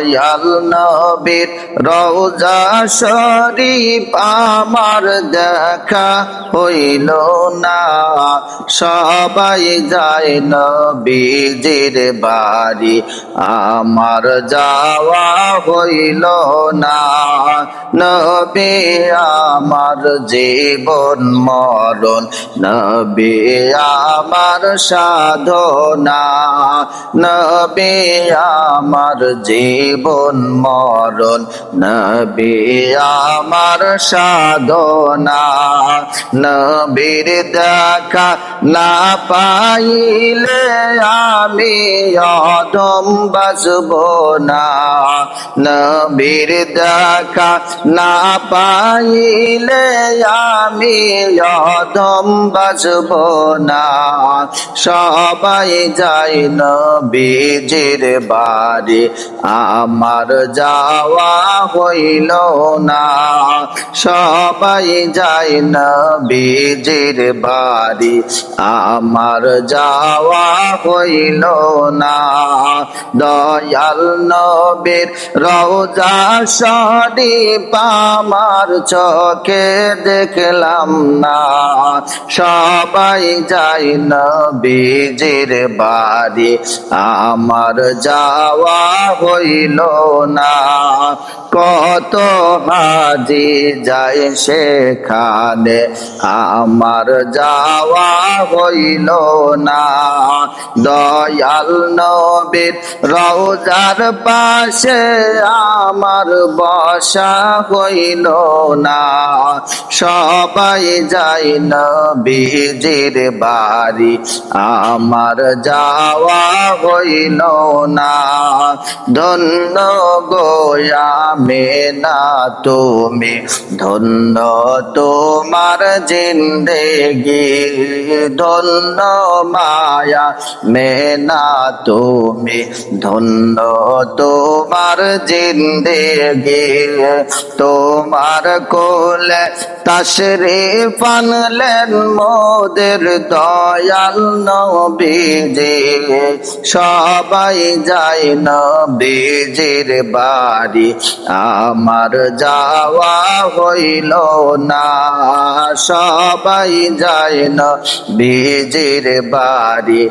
দয়াল নবীর রওজা শরীফ আমার দেখা হইল না। সবাই যায় নবীজির বাড়ি, আমার যাওয়া হইল না। নবী আমার জীবন মরণ, নবী আমার সাধনা, নবী আমার জীবন মরণ, নবী আমার সাধনা। নবীর দেখা না পাইলে আমি অদম বাসব না। নবীর দেখা না পাইলে আমি অদম বাসব না। সবাই যাই নবীজির বাড়ি আমার যাওয়া হইল না। সবাই যাই নবীজির বাড়ি। আমার যাওয়া হইল না। দয়াল নবীর রওজা শরীফ আমার চোখে দেখলাম না। সবাই যাই নবীজির বাড়ি। আমার যাওয়া হইল না। কত হাজি যায় সেখানে, আমার যাওয়া হইল না। দয়াল নবীর রওজার পাশে আমার বসা হইল না। সবাই যাই নবীজির বাড়ি, আমার যাওয়া হইল না। ধন্য গোয়া মেনা তুমি, ধন্য তোমার জিন্দেগি, ধন্য মায়া মেনা তুমি, ধন্য তোমার জিন্দেগি, তোমার কোলে তাসরে পানলেন মোদের দয়াল নবীজি। সবাই যায় নবীজির বাড়ি, আমার যাওয়া হইল না। সবাই যায় নবীজির বাড়ি,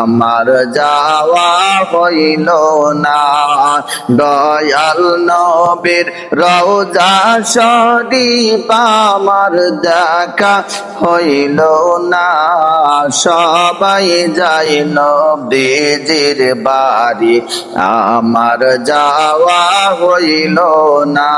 আমার যাওয়া হইল না। দয়াল নবীর রওজা শরীফ আমার দেখা হইল না। সবাই যাই নবীজির বাড়ি। আমার যাওয়া হইল না।